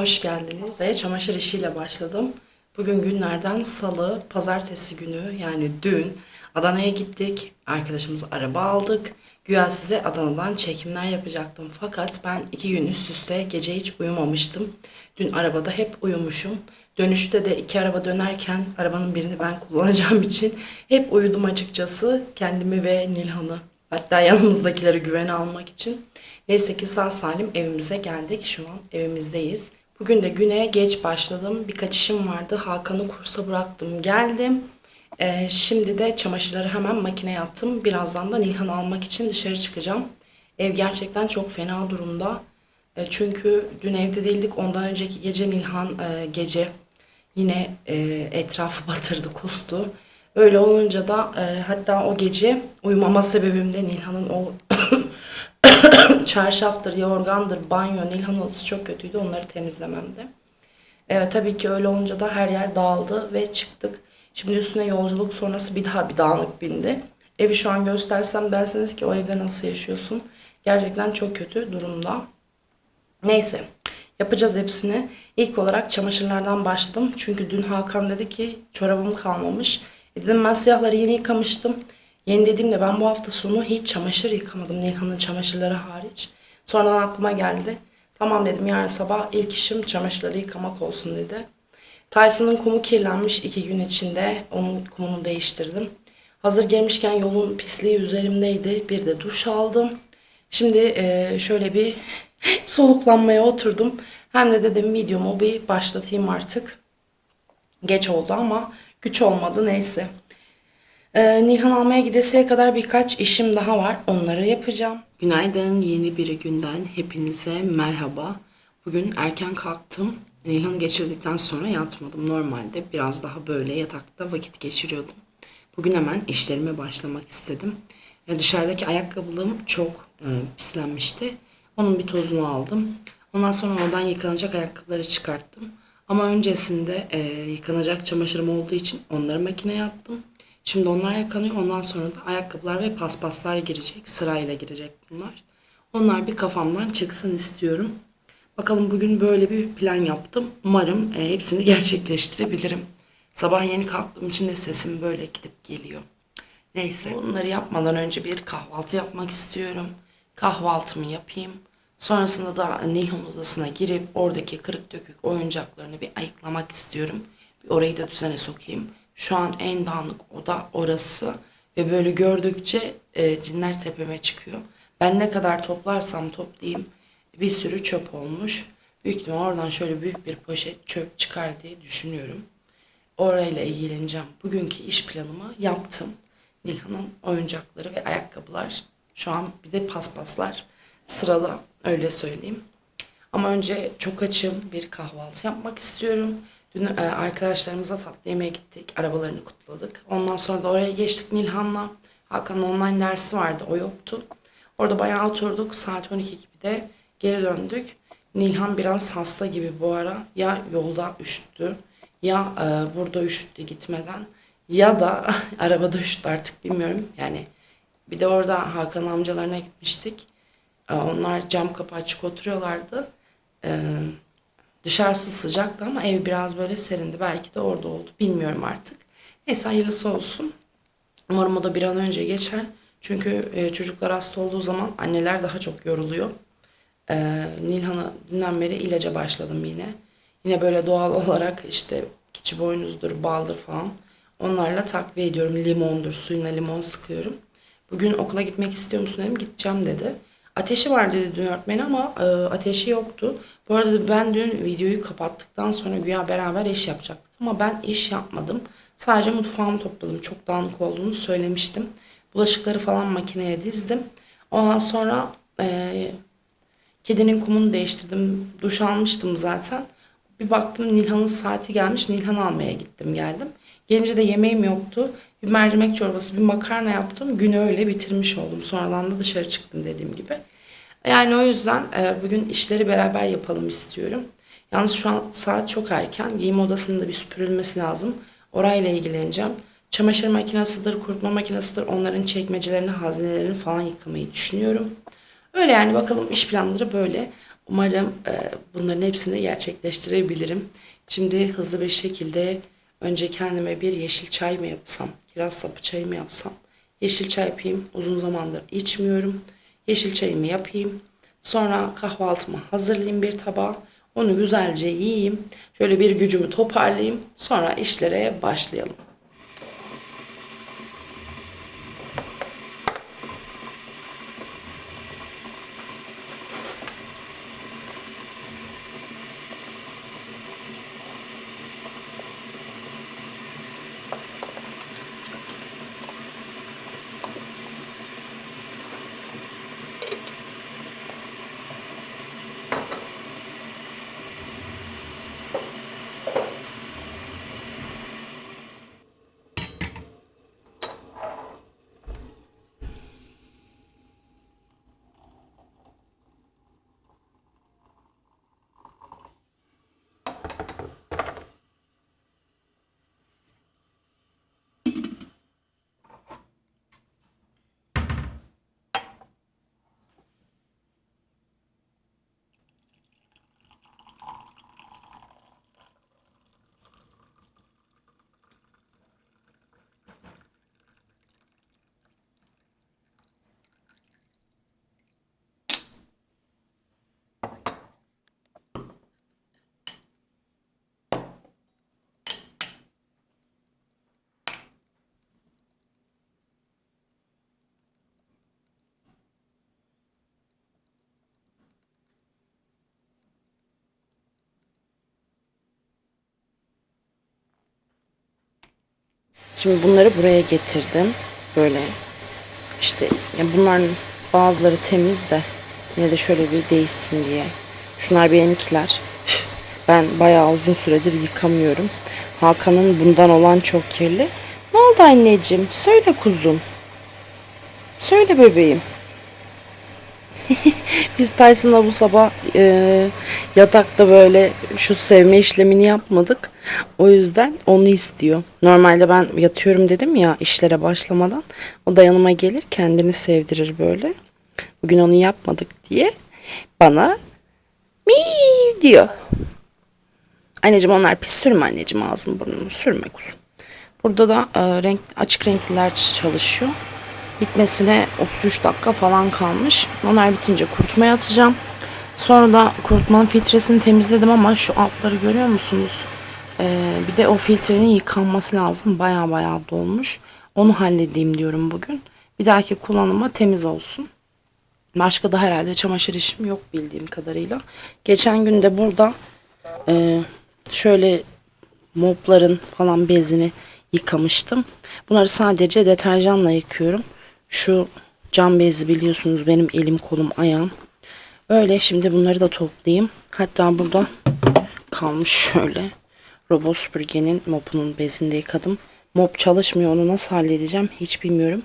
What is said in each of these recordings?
Hoş geldiniz. Ve çamaşır işiyle başladım. Bugün günlerden salı, pazartesi günü yani dün Adana'ya gittik. Arkadaşımız araba aldık. Güya size Adana'dan çekimler yapacaktım. Fakat ben iki gün üst üste gece hiç uyumamıştım. Dün arabada hep uyumuşum. Dönüşte de iki araba dönerken arabanın birini ben kullanacağım için hep uyudum açıkçası. Kendimi ve Nilhan'ı hatta yanımızdakileri güvene almak için. Neyse ki sağ salim evimize geldik. Şu an evimizdeyiz. Bugün de güne geç başladım. Birkaç işim vardı. Hakan'ı kursa bıraktım. Geldim. Ee, şimdi de çamaşırları hemen makineye attım. Birazdan da Nilhan'ı almak için dışarı çıkacağım. Ev gerçekten çok fena durumda. E, çünkü dün evde değildik. Ondan önceki gece Nilhan e, gece yine e, etrafı batırdı, kustu. Öyle olunca da e, hatta o gece uyumama sebebim de Nilhan'ın o çarşaftır, yorgandır, banyo, Nilhan odası çok kötüydü. Onları temizlememdi. E, tabii ki öyle olunca da her yer dağıldı ve çıktık. Şimdi üstüne yolculuk sonrası bir daha bir dağınık bindi. Evi şu an göstersem derseniz ki o evde nasıl yaşıyorsun? Gerçekten çok kötü durumda. Neyse yapacağız hepsini. İlk olarak çamaşırlardan başladım. Çünkü dün Hakan dedi ki çorabım kalmamış. E dedim ben siyahları yeni yıkamıştım. Yeni dediğimde ben bu hafta sonu hiç çamaşır yıkamadım Nilhan'ın çamaşırları hariç. Sonradan aklıma geldi. Tamam dedim yarın sabah ilk işim çamaşırları yıkamak olsun dedi. Tyson'ın kumu kirlenmiş iki gün içinde. Onun kumunu değiştirdim. Hazır gelmişken yolun pisliği üzerimdeydi. Bir de duş aldım. Şimdi e, şöyle bir soluklanmaya oturdum. Hem de dedim videomu bir başlatayım artık. Geç oldu ama güç olmadı neyse. Ee, Nilhan almaya gidesiye kadar birkaç işim daha var. Onları yapacağım. Günaydın. Yeni bir günden hepinize merhaba. Bugün erken kalktım. Nilhan'ı geçirdikten sonra yatmadım. Normalde biraz daha böyle yatakta vakit geçiriyordum. Bugün hemen işlerime başlamak istedim. E, dışarıdaki ayakkabılığım çok e, pislenmişti. Onun bir tozunu aldım. Ondan sonra oradan yıkanacak ayakkabıları çıkarttım. Ama öncesinde e, yıkanacak çamaşırım olduğu için onları makineye attım. Şimdi onlar yıkanıyor. Ondan sonra da ayakkabılar ve paspaslar girecek. Sırayla girecek bunlar. Onlar bir kafamdan çıksın istiyorum. Bakalım bugün böyle bir plan yaptım. Umarım e, hepsini gerçekleştirebilirim. Sabah yeni kalktığım için de sesim böyle gidip geliyor. Neyse bunları yapmadan önce bir kahvaltı yapmak istiyorum. Kahvaltımı yapayım. Sonrasında da Nilhan odasına girip oradaki kırık dökük oyuncaklarını bir ayıklamak istiyorum. Bir orayı da düzene sokayım. Şu an en dağınık oda orası ve böyle gördükçe e, cinler tepeme çıkıyor. Ben ne kadar toplarsam toplayayım bir sürü çöp olmuş. Büyük ihtimal oradan şöyle büyük bir poşet çöp çıkar diye düşünüyorum. Orayla ilgileneceğim. Bugünkü iş planımı yaptım. Nilhan'ın oyuncakları ve ayakkabılar. Şu an bir de paspaslar sırada öyle söyleyeyim. Ama önce çok açım bir kahvaltı yapmak istiyorum. Dün e, arkadaşlarımızla tatlı yemeğe gittik. Arabalarını kutladık. Ondan sonra da oraya geçtik Nilhan'la. Hakan'ın online dersi vardı. O yoktu. Orada bayağı oturduk. Saat 12 gibi de geri döndük. Nilhan biraz hasta gibi bu ara. Ya yolda üşüttü ya e, burada üşüttü gitmeden ya da arabada üşüttü artık bilmiyorum. Yani bir de orada Hakan amcalarına gitmiştik. E, onlar cam kapı açık oturuyorlardı. E, dışarısı sıcaktı ama ev biraz böyle serindi. Belki de orada oldu. Bilmiyorum artık. Neyse hayırlısı olsun. Umarım o da bir an önce geçer. Çünkü e, çocuklar hasta olduğu zaman anneler daha çok yoruluyor. Ee, Nilhan'a dünden beri ilaca başladım yine. Yine böyle doğal olarak işte keçi boynuzdur, baldır falan. Onlarla takviye ediyorum. Limondur, suyuna limon sıkıyorum. Bugün okula gitmek istiyor musun dedim. Gideceğim dedi. Ateşi var dedi dün öğretmeni ama e, ateşi yoktu. Bu arada ben dün videoyu kapattıktan sonra güya beraber iş yapacaktık. Ama ben iş yapmadım. Sadece mutfağımı topladım. Çok dağınık olduğunu söylemiştim. Bulaşıkları falan makineye dizdim. Ondan sonra e, kedinin kumunu değiştirdim. Duş almıştım zaten. Bir baktım Nilhan'ın saati gelmiş. Nilhan almaya gittim geldim. Gelince de yemeğim yoktu. Bir mercimek çorbası, bir makarna yaptım. Günü öyle bitirmiş oldum. Sonradan da dışarı çıktım dediğim gibi. Yani o yüzden e, bugün işleri beraber yapalım istiyorum. Yalnız şu an saat çok erken. Giyim odasında bir süpürülmesi lazım. Orayla ilgileneceğim. Çamaşır makinesidir, kurutma makinesidir. Onların çekmecelerini, hazinelerini falan yıkamayı düşünüyorum. Öyle yani bakalım iş planları böyle. Umarım e, bunların hepsini gerçekleştirebilirim. Şimdi hızlı bir şekilde önce kendime bir yeşil çay mı yapsam, kiraz sapı çayı mı yapsam? Yeşil çay yapayım. Uzun zamandır içmiyorum. Yeşil çayımı yapayım. Sonra kahvaltımı hazırlayayım bir tabağa. Onu güzelce yiyeyim. Şöyle bir gücümü toparlayayım. Sonra işlere başlayalım. Şimdi bunları buraya getirdim. Böyle işte ya bunların bazıları temiz de yine de şöyle bir değişsin diye. Şunlar benimkiler. Ben bayağı uzun süredir yıkamıyorum. Hakan'ın bundan olan çok kirli. Ne oldu anneciğim? Söyle kuzum. Söyle bebeğim. Biz Tyson'la bu sabah e, yatakta böyle şu sevme işlemini yapmadık. O yüzden onu istiyor. Normalde ben yatıyorum dedim ya işlere başlamadan. O da yanıma gelir kendini sevdirir böyle. Bugün onu yapmadık diye bana mi diyor. Anneciğim onlar pis sürme anneciğim ağzını burnunu sürme kuzum. Burada da e, renk açık renkliler çalışıyor. Bitmesine 33 dakika falan kalmış. Onlar bitince kurutmaya atacağım. Sonra da kurutmanın filtresini temizledim ama şu altları görüyor musunuz? Ee, bir de o filtrenin yıkanması lazım. Baya baya dolmuş. Onu halledeyim diyorum bugün. Bir dahaki kullanıma temiz olsun. Başka da herhalde çamaşır işim yok bildiğim kadarıyla. Geçen gün de burada e, şöyle mopların falan bezini yıkamıştım. Bunları sadece deterjanla yıkıyorum. Şu cam bezi biliyorsunuz benim elim kolum ayağım. Öyle şimdi bunları da toplayayım. Hatta burada kalmış şöyle. Robot süpürgenin mopunun bezinde yıkadım. Mop çalışmıyor onu nasıl halledeceğim hiç bilmiyorum.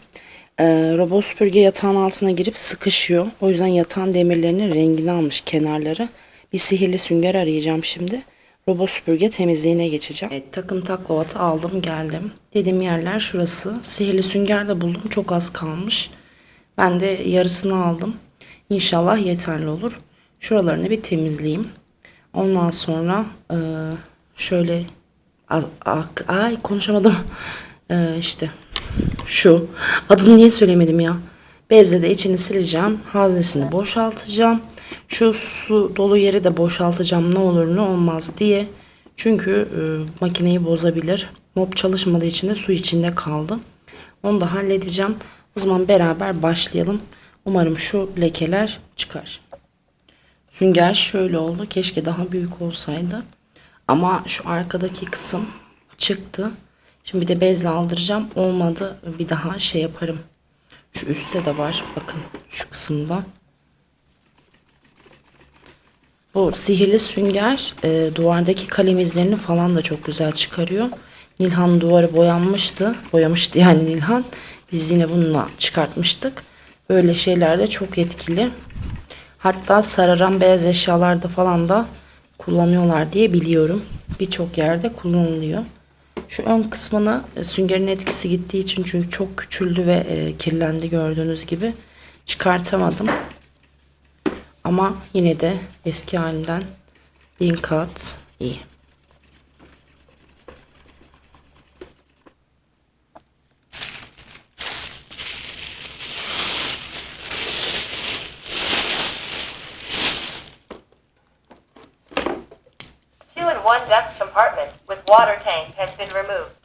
Ee, robot süpürge yatağın altına girip sıkışıyor. O yüzden yatağın demirlerinin rengini almış kenarları. Bir sihirli sünger arayacağım şimdi. Robot süpürge temizliğine geçeceğim. Evet, takım taklavatı aldım geldim. Dediğim yerler şurası. Sihirli sünger de buldum. Çok az kalmış. Ben de yarısını aldım. İnşallah yeterli olur. Şuralarını bir temizleyeyim. Ondan sonra e, şöyle ay konuşamadım. E, işte Şu. Adını niye söylemedim ya? Bezle de içini sileceğim. Haznesini boşaltacağım. Şu su dolu yeri de boşaltacağım ne olur ne olmaz diye. Çünkü e, makineyi bozabilir. Mop çalışmadığı için de su içinde kaldı. Onu da halledeceğim. O zaman beraber başlayalım. Umarım şu lekeler çıkar. Sünger şöyle oldu. Keşke daha büyük olsaydı. Ama şu arkadaki kısım çıktı. Şimdi bir de bezle aldıracağım. Olmadı bir daha şey yaparım. Şu üstte de var. Bakın şu kısımda. Bu sihirli sünger e, duvardaki kalem izlerini falan da çok güzel çıkarıyor. Nilhan duvarı boyanmıştı. Boyamıştı yani Nilhan. Biz yine bununla çıkartmıştık. Böyle şeyler de çok etkili. Hatta sararan beyaz eşyalarda falan da kullanıyorlar diye biliyorum. Birçok yerde kullanılıyor. Şu ön kısmına e, süngerin etkisi gittiği için çünkü çok küçüldü ve e, kirlendi gördüğünüz gibi çıkartamadım. Ama yine de eski halinden bin kat iyi. Two and one depth compartment with water tank has been removed.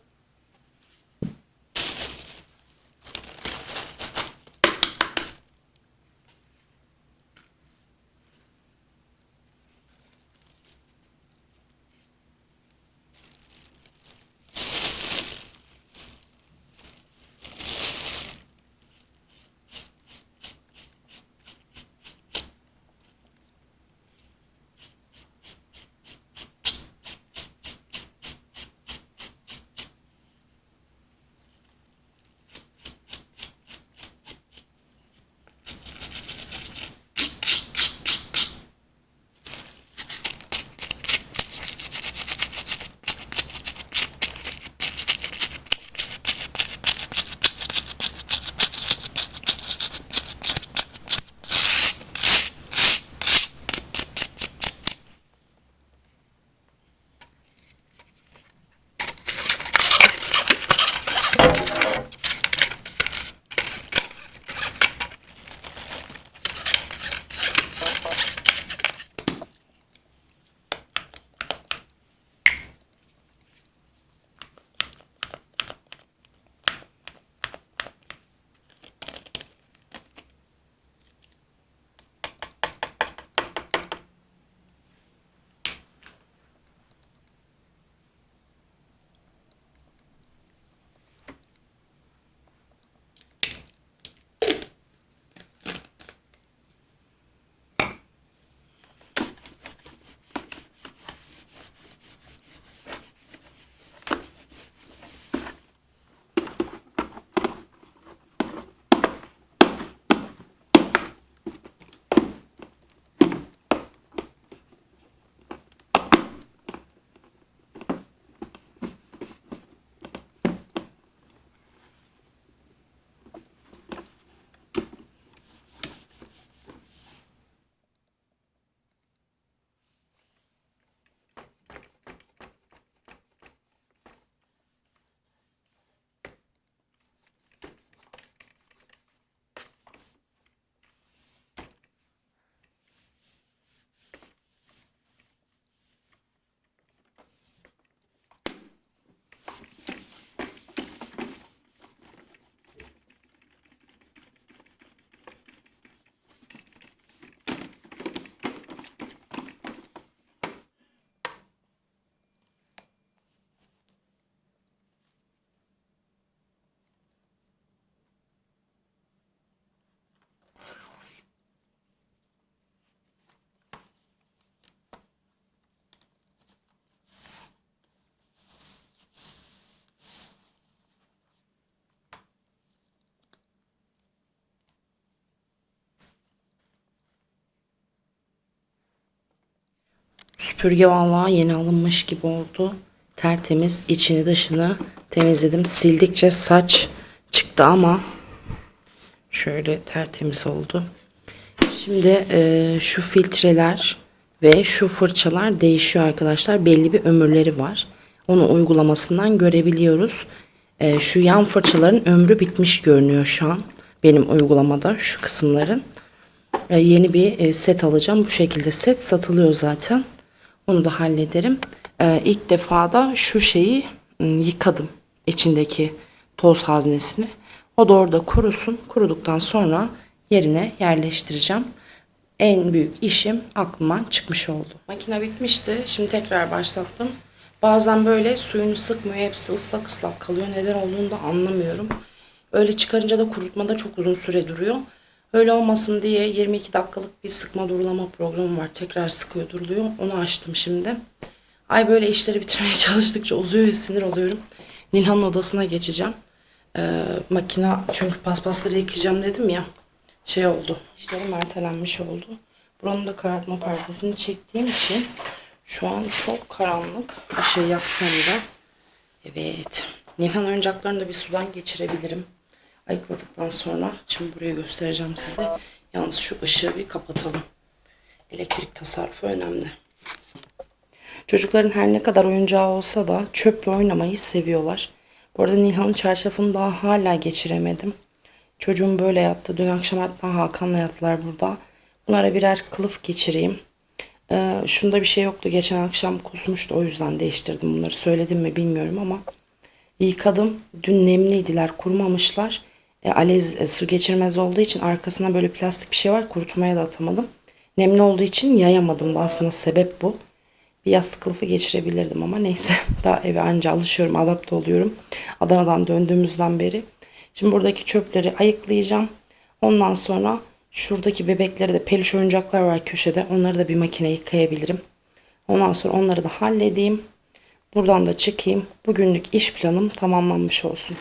Süpürge vallahi yeni alınmış gibi oldu. Tertemiz içini dışını temizledim. Sildikçe saç çıktı ama şöyle tertemiz oldu. Şimdi e, şu filtreler ve şu fırçalar değişiyor arkadaşlar. Belli bir ömürleri var. Onu uygulamasından görebiliyoruz. Ee, şu yan fırçaların ömrü bitmiş görünüyor şu an. Benim uygulamada şu kısımların. Ee, yeni bir e, set alacağım. Bu şekilde set satılıyor zaten. Onu da hallederim. Ee, ilk defa da şu şeyi ım, yıkadım. içindeki toz haznesini. O da orada kurusun. Kuruduktan sonra yerine yerleştireceğim. En büyük işim aklıma çıkmış oldu. Makine bitmişti. Şimdi tekrar başlattım. Bazen böyle suyunu sıkmıyor. Hepsi ıslak ıslak kalıyor. Neden olduğunu da anlamıyorum. Öyle çıkarınca da kurutmada çok uzun süre duruyor. Öyle olmasın diye 22 dakikalık bir sıkma durulama programı var. Tekrar sıkıyor duruluyor. Onu açtım şimdi. Ay böyle işleri bitirmeye çalıştıkça uzuyor ve sinir oluyorum. Nilhan'ın odasına geçeceğim. Ee, makina çünkü paspasları yıkayacağım dedim ya. Şey oldu. İşlerim ertelenmiş oldu. Buranın da karartma perdesini çektiğim için şu an çok karanlık. Işığı yaksam da. Evet. Nilhan oyuncaklarını da bir sudan geçirebilirim. Ayıkladıktan sonra şimdi buraya göstereceğim size. Yalnız şu ışığı bir kapatalım. Elektrik tasarrufu önemli. Çocukların her ne kadar oyuncağı olsa da çöple oynamayı seviyorlar. Bu arada Nilhan'ın çarşafını daha hala geçiremedim. Çocuğum böyle yattı. Dün akşam hatta Hakan'la yattılar burada. Bunlara birer kılıf geçireyim. Ee, şunda bir şey yoktu. Geçen akşam kusmuştu. O yüzden değiştirdim bunları. Söyledim mi bilmiyorum ama yıkadım. Dün nemliydiler. Kurumamışlar. E, alez e, su geçirmez olduğu için arkasına böyle plastik bir şey var. Kurutmaya da atamadım. Nemli olduğu için yayamadım da aslında sebep bu. Bir yastık kılıfı geçirebilirdim ama neyse. Daha eve anca alışıyorum, adapte oluyorum. Adana'dan döndüğümüzden beri. Şimdi buradaki çöpleri ayıklayacağım. Ondan sonra şuradaki bebekleri de peluş oyuncaklar var köşede. Onları da bir makine yıkayabilirim. Ondan sonra onları da halledeyim. Buradan da çıkayım. Bugünlük iş planım tamamlanmış olsun.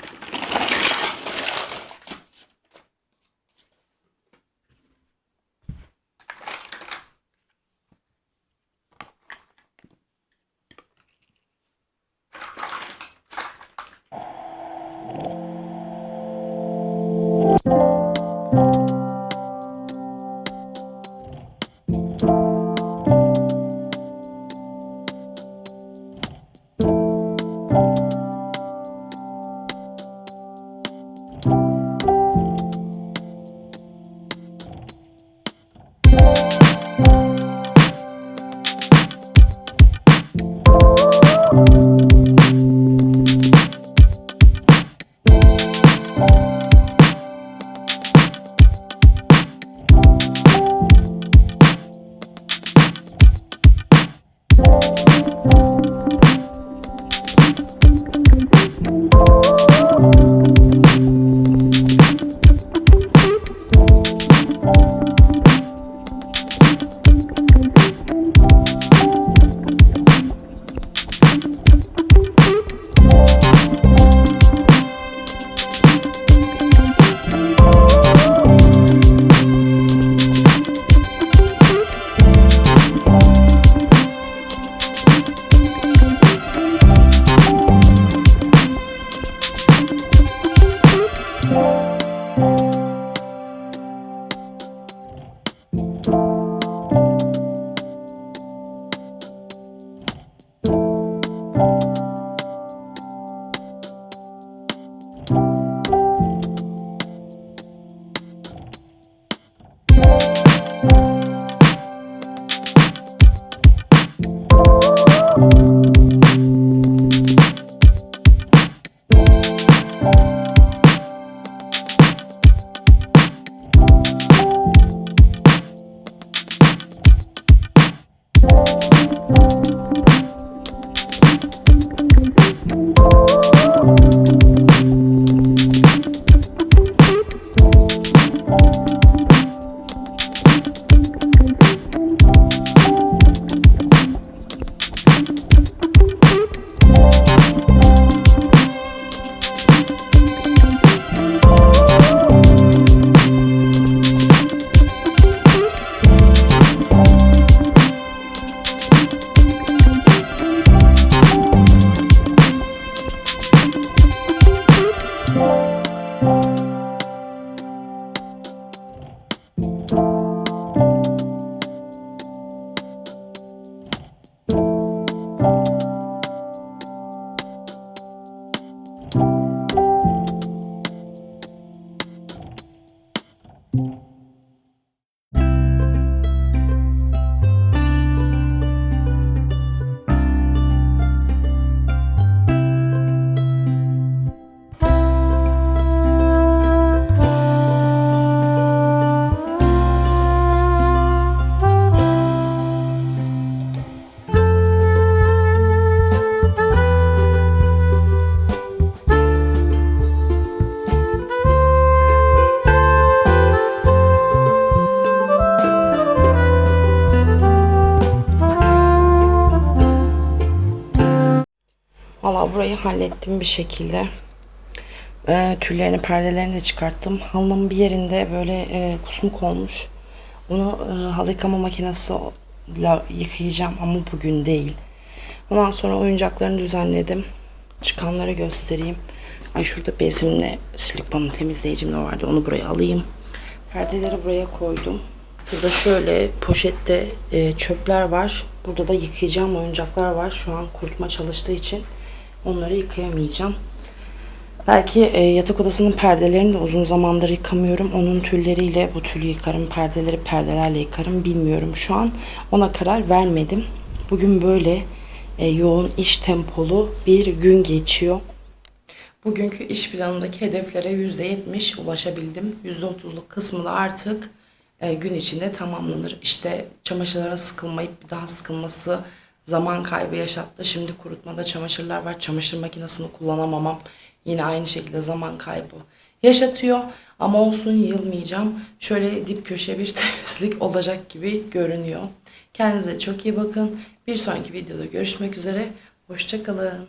Burayı hallettim bir şekilde. Ee, tüllerini, perdelerini de çıkarttım. Halının bir yerinde böyle e, kusmuk olmuş. Onu e, halı yıkama makinesiyle yıkayacağım ama bugün değil. Ondan sonra oyuncaklarını düzenledim. Çıkanları göstereyim. Ay şurada bezimle silikonun temizleyicim de vardı. Onu buraya alayım. Perdeleri buraya koydum. Burada şöyle poşette e, çöpler var. Burada da yıkayacağım oyuncaklar var. Şu an kurutma çalıştığı için onları yıkayamayacağım. Belki e, yatak odasının perdelerini de uzun zamandır yıkamıyorum. Onun tülleriyle bu tülü yıkarım, perdeleri perdelerle yıkarım bilmiyorum şu an. Ona karar vermedim. Bugün böyle e, yoğun iş tempolu bir gün geçiyor. Bugünkü iş planındaki hedeflere %70 ulaşabildim. %30'luk kısmı da artık e, gün içinde tamamlanır. İşte çamaşırlara sıkılmayıp bir daha sıkılması zaman kaybı yaşattı. Şimdi kurutmada çamaşırlar var. Çamaşır makinesini kullanamamam. Yine aynı şekilde zaman kaybı yaşatıyor. Ama olsun yılmayacağım. Şöyle dip köşe bir temizlik olacak gibi görünüyor. Kendinize çok iyi bakın. Bir sonraki videoda görüşmek üzere. Hoşçakalın.